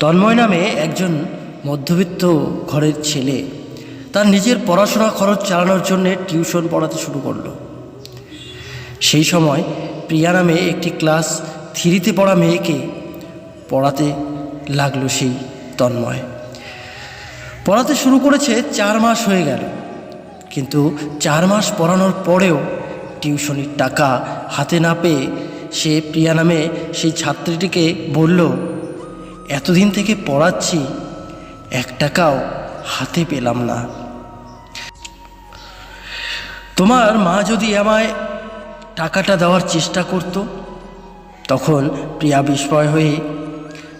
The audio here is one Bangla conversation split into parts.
তন্ময় নামে একজন মধ্যবিত্ত ঘরের ছেলে। তার নিজের পড়াশোনা খরচ চালানোর জন্যে টিউশন পড়াতে শুরু করল। সেই সময় প্রিয়া নামে একটি ক্লাস থ্রিতে পড়া মেয়েকে পড়াতে লাগল সেই তন্ময়। পড়াতে শুরু করেছে চার মাস হয়ে গেল। কিন্তু চার মাস পড়ানোর পরেও টিউশনির টাকা হাতে না পেয়ে সে প্রিয়া নামে সেই ছাত্রীটিকে বলল এতদিন থেকে পড়াচ্ছি, এক টাকাও হাতে পেলাম না। তোমার মা যদি আমায় টাকাটা দেওয়ার চেষ্টা করতো, তখন প্রিয়া বিস্ময় হয়ে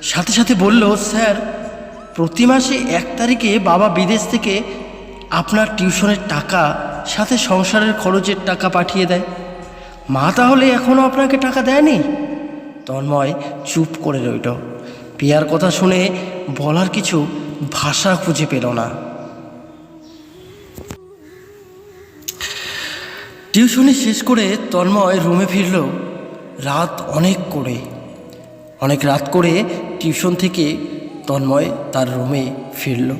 সাথে সাথে বলল, স্যার, প্রতি মাসে এক তারিখে বাবা বিদেশ থেকে আপনার টিউশনের টাকা, সাথে সংসারের খরচের টাকা পাঠিয়ে দেয়। মা তাহলে এখনও আপনাকে টাকা দেয়নি? তন্ময় চুপ করে রইল। প্রিয়ার কথা শুনে বলার কিছু ভাষা খুঁজে পেল না। টিউশনি শেষ করে তন্ময় রুমে ফিরল। রাত অনেক করে, অনেক রাত করে টিউশন থেকে তন্ময় তার রুমে ফিরল।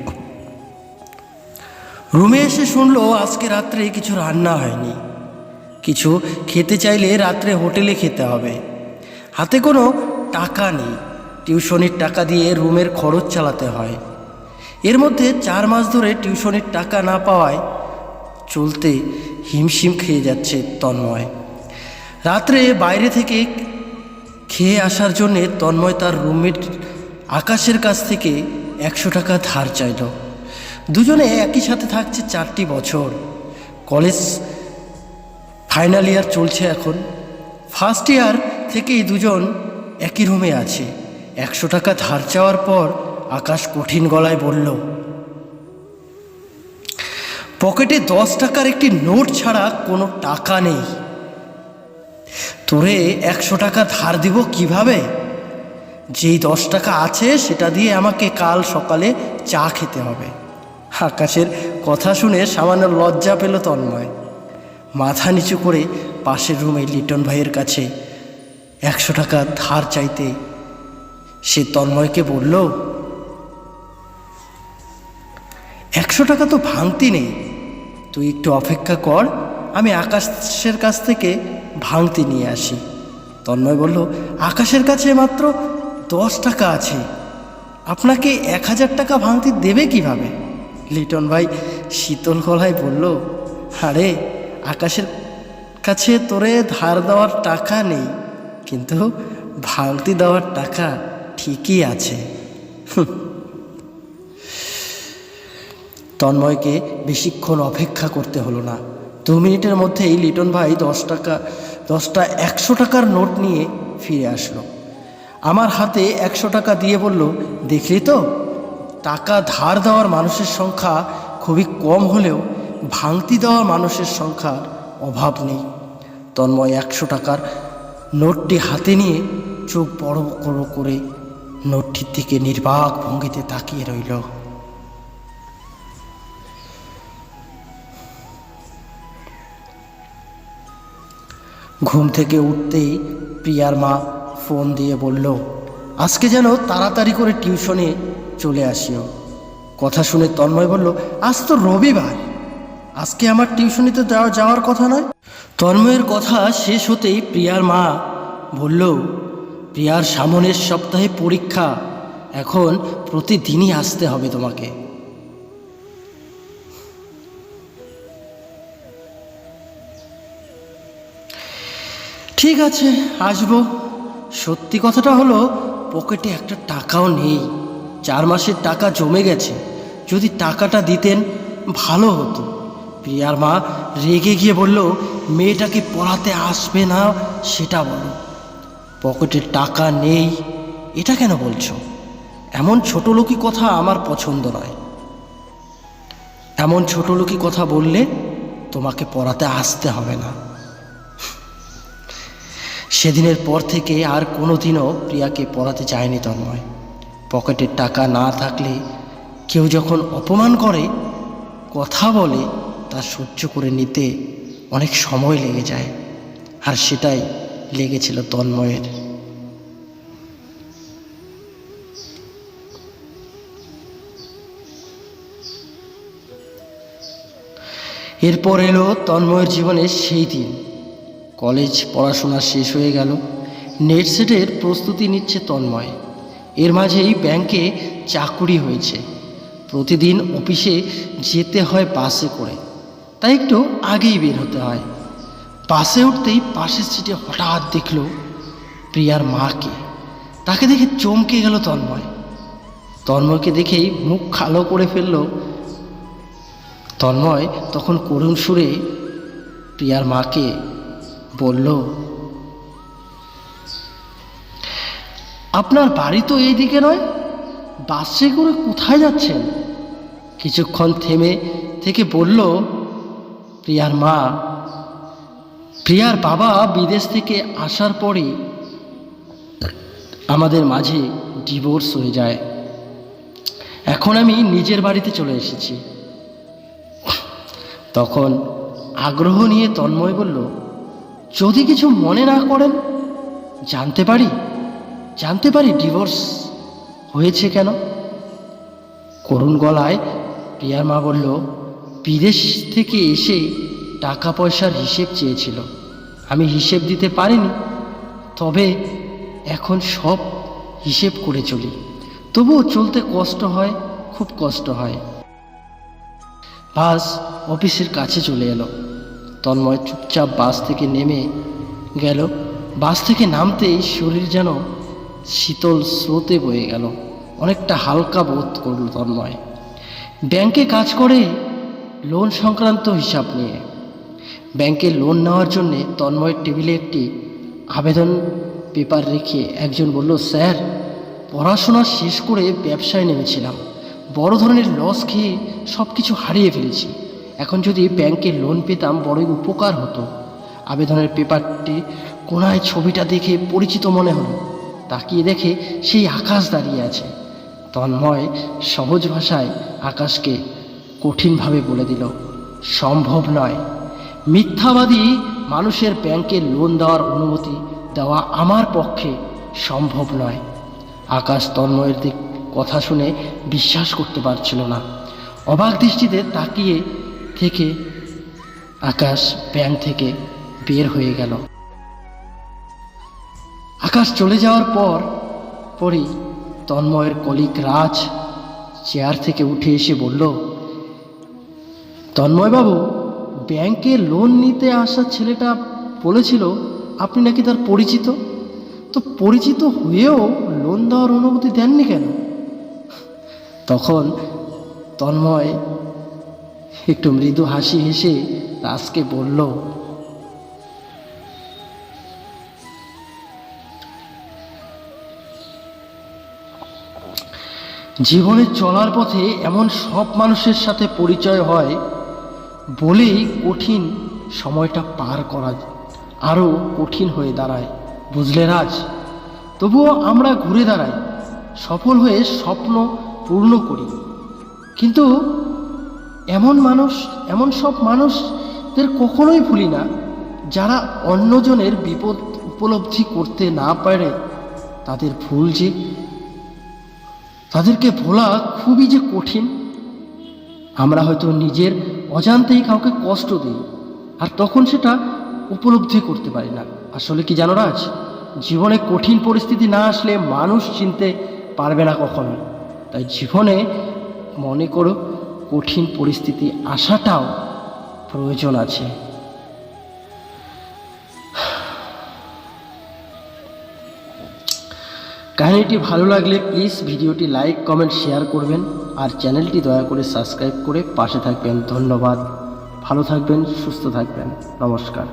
রুমে এসে শুনলো আজকে রাত্রে কিছু রান্না হয়নি। কিছু খেতে চাইলে রাত্রে হোটেলে খেতে হবে। হাতে কোনো টাকা নেই। টিউশনির টাকা দিয়ে রুমের খরচ চালাতে হয়। এর মধ্যে চার মাস ধরে টিউশনির টাকা না পাওয়ায় চলতে হিমশিম খেয়ে যাচ্ছে তন্ময়। রাত্রে বাইরে থেকে খেয়ে আসার জন্যে তন্ময় তার রুমমেট আকাশের কাছ থেকে একশো টাকা ধার চাইল। দুজনে একই সাথে থাকছে চারটি বছর। কলেজ ফাইনাল ইয়ার চলছে এখন। ফার্স্ট ইয়ার থেকেই দুজন একই রুমে আছে। একশো টাকা ধার চাওয়ার পর আকাশ কঠিন গলায় বলল, পকেটে দশ টাকার একটি নোট ছাড়া কোনো টাকা নেই। তোরে একশো টাকা ধার দিব কীভাবে? যেই দশ টাকা আছে সেটা দিয়ে আমাকে কাল সকালে চা খেতে হবে। আকাশের কথা শুনে সামান্য লজ্জা পেল তন্ময়। মাথা নিচু করে পাশের রুমে লিটন ভাইয়ের কাছে একশো টাকা ধার চাইতে সে তন্ময়কে বলল, একশো টাকা তো ভাঙতি নেই। তুই একটু অপেক্ষা কর, আমি আকাশের কাছ থেকে ভাঙতি নিয়ে আসি। তন্ময় বলল, আকাশের কাছে মাত্র দশ টাকা আছে। আপনাকে এক হাজার টাকা ভাঙতি দেবে কীভাবে? লিটন ভাই শীতল গলায় বলল, আরে, আকাশের কাছে তোরে ধার দেওয়ার টাকা নেই, কিন্তু ভাঙতি দেওয়ার টাকা ঠিকই আছে। তন্ময়কে বেশিক্ষণ অপেক্ষা করতে হলো না। দু মিনিটের মধ্যেই লিটন ভাই দশ টাকা, দশটা একশো টাকার নোট নিয়ে ফিরে আসলো। আমার হাতে একশো টাকা দিয়ে বলল, দেখলি তো? টাকা ধার দেওয়ার মানুষের সংখ্যা খুবই কম হলেও ভাঙতি দেওয়ার মানুষের সংখ্যার অভাব নেই। তন্ময় একশো টাকার নোটটি হাতে নিয়ে চোখ বড় বড় করে নোটটির দিকে নির্বাক ভঙ্গিতে তাকিয়ে রইল। ঘুম থেকে উঠতেই প্রিয়ার মা ফোন দিয়ে বলল, আজকে যেন তাড়াতাড়ি করে টিউশনে চলে আসিও। কথা শুনে তন্ময় বলল, আজ তো রবিবার। আজকে আমার টিউশনিতে যাওয়া যাওয়ার কথা নয়? তন্ময়ের কথা শেষ হতেই প্রিয়ার মা বলল প্রিয়ার সামনের সপ্তাহে পরীক্ষা। এখন প্রতিদিনই আসতে হবে তোমাকে। ঠিক আছে, আসব। সত্যি কথাটা হলো, পকেটে একটা টাকাও নেই। চার মাসের টাকা জমে গেছে। যদি টাকাটা দিতেন, ভালো হতো। প্রিয়ার মা রেগে গিয়ে বলল, মেয়েটাকে পড়াতে আসবে না, সেটা বলো। পকেটে টাকা নেই, এটা কেন বলছো? এমন ছোটলোকি কথা আমার পছন্দ নয়। এমন ছোটলোকি কথা বললে তোমাকে পড়াতে আসতে হবে না। সেদিনের পর থেকে আর কোনোদিনও প্রিয়াকে পড়াতে চায়নি তন্ময়। পকেটের টাকা না থাকলে কেউ যখন অপমান করে, কথা বলে তা সহ্য করে নিতে অনেক সময় লেগে যায়। আর সেটাই লেগেছিল তন্ময়ের। এরপর এলো তন্ময়ের জীবনের সেই দিন। কলেজ পড়াশোনা শেষ হয়ে গেল। নেট সেটের প্রস্তুতি নিচ্ছে তন্ময়। এর মাঝেই ব্যাংকে চাকুরি হয়েছে। প্রতিদিন অফিসে যেতে হয় বাসে করে। তাই একটু আগেই বের হতে হয়। বাসে উঠতেই পাশের সিটে হঠাৎ দেখল প্রিয়ার মাকে। তাকে দেখে চমকে গেল তন্ময়। তন্ময়কে দেখেই মুখ খালো করে ফেলল। তন্ময় তখন করুণ সুরে প্রিয়ার মাকে বলল, আপনার বাড়ি তো এই দিকে নয়। বাসে করে কোথায় যাচ্ছেন? কিছুক্ষণ থেমে থেকে বলল, প্রিয়ার মা প্রিয়ার বাবা বিদেশ থেকে আসার পরে আমাদের মাঝে ডিভোর্স হয়ে যায়। এখন আমি নিজের বাড়িতে চলে এসেছি। তখন আগ্রহ নিয়ে তন্ময় বলল, যদি কিছু মনে না করেন, জানতে পারি জানতে পারি ডিভোর্স হয়েছে কেন? করুণ গলায় প্রিয়ার মা বলল, বিদেশ থেকে এসে টাকা পয়সার হিসেব চেয়েছিল। আমি হিসেব দিতে পারিনি। তবে এখন সব হিসেব করে চলি। তবুও চলতে কষ্ট হয়, খুব কষ্ট হয়। বাস অফিসের কাছে চলে এলো। তন্ময় চুপচাপ বাস থেকে নেমে গেল। বাস থেকে নামতেই শরীর যেন শীতল স্রোতে বয়ে গেল। অনেকটা হালকা বোধ করল তন্ময়। ব্যাংকে কাজ করে লোন সংক্রান্ত হিসাব নিয়ে। ব্যাংকে লোন নেওয়ার জন্যে তন্ময়ের টেবিলে একটি আবেদন পেপার রেখে একজন বলল, স্যার, পড়াশোনা শেষ করে ব্যবসায় নেমেছিলাম। বড় ধরনের লস খেয়ে সব কিছু হারিয়ে ফেলেছি। এখন যদি ব্যাংকে লোন পেতাম, বড়ই উপকার হতো। আবেদনের পেপারটি কোনায় ছবিটা দেখে পরিচিত মনে হলো। তাকিয়ে দেখে সেই আকাশ দাঁড়িয়ে আছে। তন্ময় সহজ ভাষায় আকাশকে কঠিনভাবে বলে দিল, সম্ভব নয়। মিথ্যাবাদী মানুষের ব্যাংকে লোন দেওয়ার অনুমতি দেওয়া আমার পক্ষে সম্ভব নয়। আকাশ তন্ময়ের দিক কথা শুনে বিশ্বাস করতে পারছিল না। অবাক দৃষ্টিতে তাকিয়ে থেকে আকাশ ব্যাংক থেকে বের হয়ে গেল। আকাশ চলে যাওয়ার পর পরই তন্ময়ের কলিক রাজ চেয়ার থেকে উঠে এসে বলল, তন্ময়বাবু ব্যাংকে লোন নিতে আসা ছেলেটা বলেছিল, আপনি নাকি তার পরিচিত? তো পরিচিত হয়েও লোন দেওয়ার অনুমতি দেননি কেন? তখন তন্ময় একটু মৃদু হাসি হেসে রাজকে বলল, জীবনে চলার পথে এমন সব মানুষের সাথে পরিচয় হয় বলেই কঠিন সময়টা পার করা আরও কঠিন হয়ে দাঁড়ায়। বুঝলে রাজ? তবুও আমরা ঘুরে দাঁড়াই, সফল হয়ে স্বপ্ন পূর্ণ করি। কিন্তু এমন মানুষ, এমন সব মানুষদের কখনোই ভুলি না, যারা অন্যজনের বিপদ উপলব্ধি করতে না পারে। তাদের ভুল যে, তাদেরকে ভোলা খুবই যে কঠিন। আমরা হয়তো নিজের অজান্তেই কাউকে কষ্ট দিই, আর তখন সেটা উপলব্ধি করতে পারি না। আসলে কি জানো রাজ? জীবনে কঠিন পরিস্থিতি না আসলে মানুষ চিনতে পারবে না কখনো। তাই জীবনে মনে করো কঠিন পরিস্থিতি আসাটাও প্রয়োজন আছে। কাহিনীটি ভালো লাগলে প্লিজ ভিডিওটি লাইক কমেন্ট শেয়ার করবেন আর চ্যানেলটি দয়া করে সাবস্ক্রাইব করে পাশে থাকবেন। ধন্যবাদ। ভালো থাকবেন, সুস্থ থাকবেন। নমস্কার।